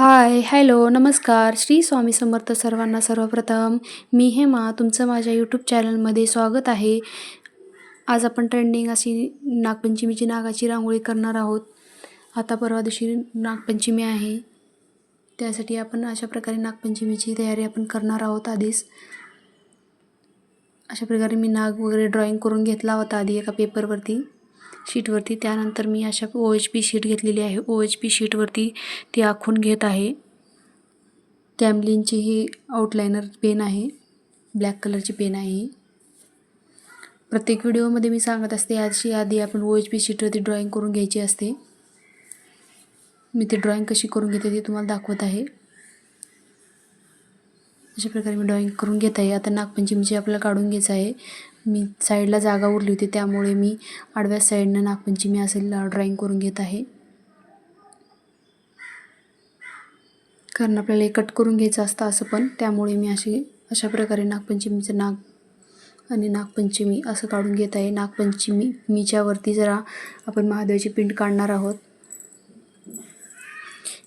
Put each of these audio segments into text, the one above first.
Hi hello नमस्कार. श्री स्वामी समर्थ सर्वांना सर्वप्रथम मी हेमा तुमचं माझ्या यूट्यूब चॅनलमध्ये स्वागत आहे. आज आपण ट्रेंडिंग अशी नागपंचमीची नागाची रांगोळी करणार आहोत. आता परवा दिवशी नागपंचमी आहे. त्यासाठी आपण अशा प्रकारे नागपंचमीची तयारी आपण करणार आहोत आधीच. अशा प्रकारे मी नाग वगैरे ड्रॉइंग करून घेतला होता आधी एका पेपरवरती शीटवरती. त्यानंतर मी अशा ओ एच पी शीट घेतलेली आहे. ओ एच पी शीटवरती ती आखून घेत आहे. कॅमलिनची ही आउटलायनर पेन आहे. ब्लॅक कलरची पेन आहे प्रत्येक व्हिडिओमध्ये मी सांगत असते याची आधी आपण ओ एच पी शीटवरती ड्रॉइंग करून घ्यायची असते. मी ती ड्रॉइंग कशी करून घेते ते तुम्हाला दाखवत आहे. अशा प्रकारे मी ड्रॉइंग करून घेत आहे. आता नागपंचमीची आपल्याला काढून घ्यायचं आहे. मी साईडला जागा उरली होती त्यामुळे मी आडव्या साईडनं नागपंचमी असेल ड्रॉईंग करून घेत आहे. कारण आपल्याला हे कट करून घ्यायचं असतं असं पण त्यामुळे मी अशी अशा प्रकारे नागपंचमीचं नाग आणि नागपंचमी असं काढून घेत आहे. नागपंचमी मीच्यावरती जरा आपण महादेवाची पिंड काढणार आहोत.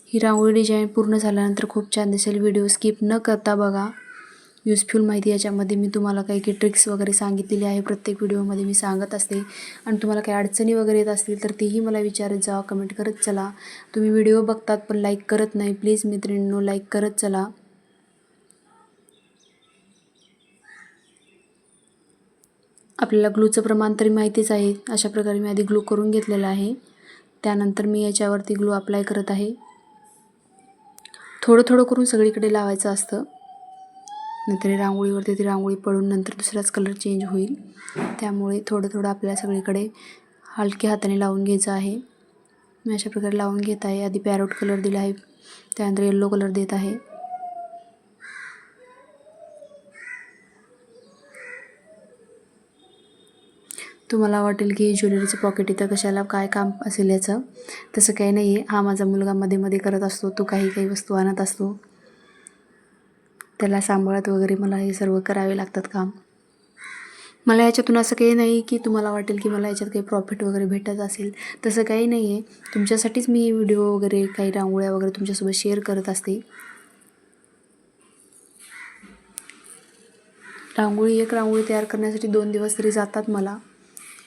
ही रांगोळी डिझाईन पूर्ण झाल्यानंतर खूप छान दिसेल. व्हिडिओ स्किप न करता बघा. युजफुल माहिती याच्यामध्ये मी तुम्हाला काही काही ट्रिक्स वगैरे सांगितलेली आहे. प्रत्येक व्हिडिओमध्ये मी सांगत असते. आणि तुम्हाला काही अडचणी वगैरे येत असतील तर तेही मला विचारत जा कमेंट करत चला. तुम्ही व्हिडिओ बघतात पण लाईक करत नाही प्लीज मित्रांनो लाईक करत चला. आपल्याला ग्लूचं प्रमाण तरी माहितीच आहे. अशा प्रकारे मी आधी ग्लू करून घेतलेलं आहे. त्यानंतर मी याच्यावरती ग्लू अप्लाय करत आहे. थोडं थोडं करून सगळीकडे लावायचं असतं. नंतर रांगोळीवरती ती रांगोळी पडून नंतर दुसराच कलर चेंज होईल. त्यामुळे थोडं थोडं आपल्याला सगळीकडे हलक्या हाताने लावून घ्यायचं आहे. मी अशा प्रकारे लावून घेत आहे. आधी पॅरोट कलर दिला आहे. त्यानंतर येल्लो कलर देत आहे. तुम्हाला वाटेल की ज्वेलरीचं पॉकेट इथं कशाला काय काम असेल याचं. तसं काही नाही आहे हा माझा मुलगा मध्ये मध्ये करत असतो. तो काही काही वस्तू आणत असतो. त्याला सांभाळत वगैरे मला हे सर्व करावे लागतात काम. मला याच्यातून असं काही नाही की तुम्हाला वाटेल की मला याच्यात काही प्रॉफिट वगैरे भेटत असेल. तसं काही नाही आहे तुमच्यासाठीच मी व्हिडिओ वगैरे काही रांगोळ्या वगैरे तुमच्यासोबत शेअर करत असते. रांगोळी एक रांगोळी तयार करण्यासाठी दोन दिवस तरी जातात मला.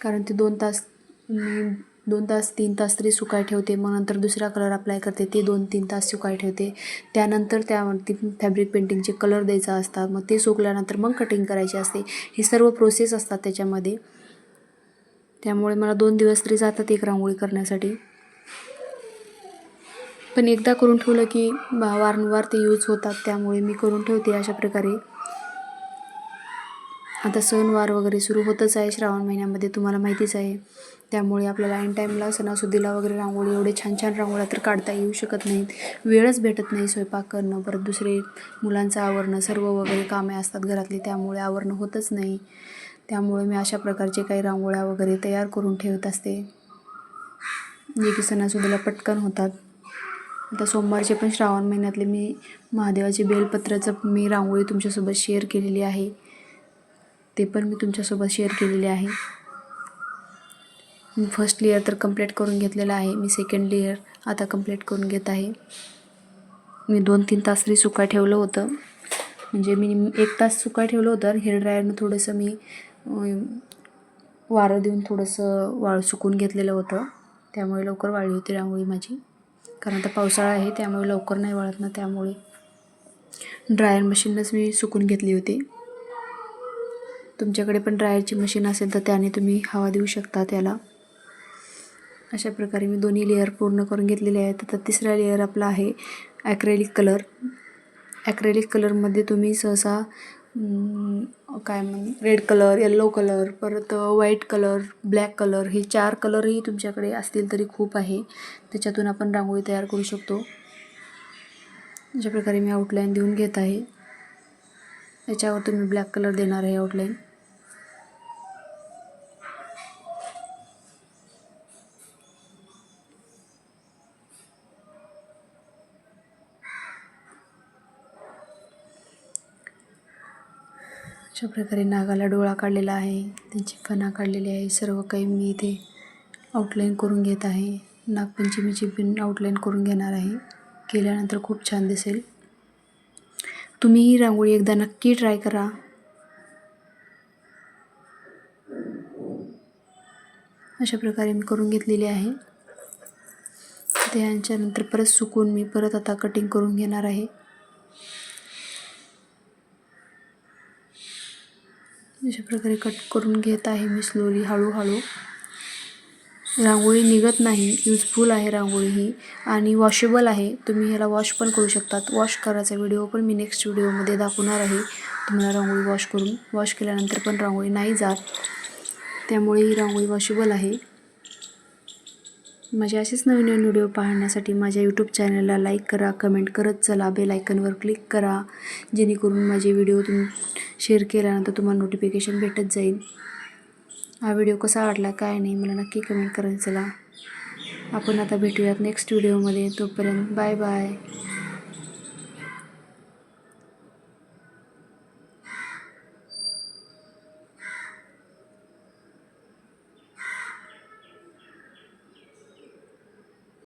कारण ते दोन तास मी दोन तास तीन तास तरी सुकाय ठेवते. मग नंतर दुसरा कलर अप्लाय करते. ते दोन तीन तास सुकाय ठेवते. त्यानंतर त्यावरती फॅब्रिक पेंटिंगचे कलर द्यायचा असतात. मग ते सुकल्यानंतर मग कटिंग करायची असते. ही सर्व प्रोसेस असतात त्याच्यामध्ये. त्यामुळे मला दोन दिवस तरी जातात एक रांगोळी करण्यासाठी. पण एकदा करून ठेवलं की वारंवार ते यूज होतात. त्यामुळे मी करून ठेवते अशा प्रकारे. आता सणवार वगैरे सुरू होतच आहे श्रावण महिन्यामध्ये तुम्हाला माहितीच आहे. त्यामुळे आपल्याला ऐन टाईमला सणासुदीला वगैरे रांगोळी एवढे छान छान रांगोळ्या तर काढता येऊ शकत नाहीत. वेळच भेटत नाही स्वयंपाक करणं परत दुसरे मुलांचं आवरणं सर्व वगैरे कामे असतात घरातली त्यामुळे आवरणं होतच नाही. त्यामुळे मी अशा प्रकारचे काही रांगोळ्या वगैरे तयार करून ठेवत असते. जे की सणासुदीला पटकन होतात. आता सोमवारचे पण श्रावण महिन्यातले मी महादेवाचे बेलपत्राचं मी रांगोळी तुमच्यासोबत शेअर केलेली आहे. ते पण मी तुमच्यासोबत शेअर केलेले आहे. मी फर्स्ट लेअर तर कंप्लीट करून घेतलेला आहे. मी सेकंड लेअर आता कंप्लीट करून घेत आहे. मी दोन तीन तास तरी सुका ठेवलं होतं. म्हणजे मी एक तास सुका ठेवलं होतं हेअर ड्रायरनं थोडंसं मी वारं देऊन थोडंसं वाळ सुकून घेतलेलं होतं. त्यामुळे लवकर वाळली होती रांगोळी माझी. कारण आता पावसाळा आहे त्यामुळे लवकर नाही वाळत ना त्यामुळे ड्रायर मशीनच मी सुकून घेतली होती. तुमच्याकडे पण ड्रायरची मशीन असेल तर त्याने तुम्ही हवा देऊ शकता त्याला. अशा प्रकारे मी दोन्ही लेअर पूर्ण करून घेतलेले आहेत. आता तिसरा लेअर आपला आहे ॲक्रेलिक कलर ॲक्रेलिक कलरमध्ये तुम्ही सहसा काय म्हण रेड कलर येल्लो कलर परत व्हाईट कलर ब्लॅक कलर हे चार कलरही तुमच्याकडे असतील तरी खूप आहे. त्याच्यातून आपण रांगोळी तयार करू शकतो. अशा प्रकारे मी आउटलाईन देऊन घेत आहे. याच्यावर तुम्ही ब्लॅक कलर देणार आहे आउटलाईन अशा प्रकारे नागाला डोळा काढलेला आहे. त्यांची फणा काढलेली आहे. सर्व काही मी इथे आउटलाईन करून घेत आहे. नागपंचमीची पिन आउटलाईन करून घेणार आहे. केल्यानंतर खूप छान दिसेल. तुम्ही ही रांगोळी एकदा नक्की ट्राय करा. अशा प्रकारे मी करून घेतलेली आहे. त्याच्यानंतर परत सुकून मी परत आता कटिंग करून घेणार आहे. अशा प्रकारे कट करून घेत आहे मी स्लोली हळूहळू. रांगोळी निघत नाही. युजफुल आहे रांगोळी ही. आणि वॉशेबल आहे. तुम्ही ह्याला वॉश पण करू शकतात. वॉश करायचा व्हिडिओ पण मी नेक्स्ट व्हिडिओमध्ये दाखवणार आहे. तुम्हाला रांगोळी वॉश करून. वॉश केल्यानंतर पण रांगोळी नाही जात. त्यामुळे ही रांगोळी वॉशेबल आहे. माझे असेच नवीन नवीन व्हिडिओ पाहण्यासाठी माझ्या यूट्यूब चॅनलला लाईक करा. कमेंट करत चला. बेल आयकनवर क्लिक करा. जेणेकरून माझे व्हिडिओ तुम शेअर केल्यानंतर तुम्हाला नोटिफिकेशन भेटत जाईल. हा व्हिडिओ कसा वाटला काय नाही मला नक्की कमेंट करायला चला आपण आता भेटूयात नेक्स्ट व्हिडिओमध्ये तोपर्यंत बाय बाय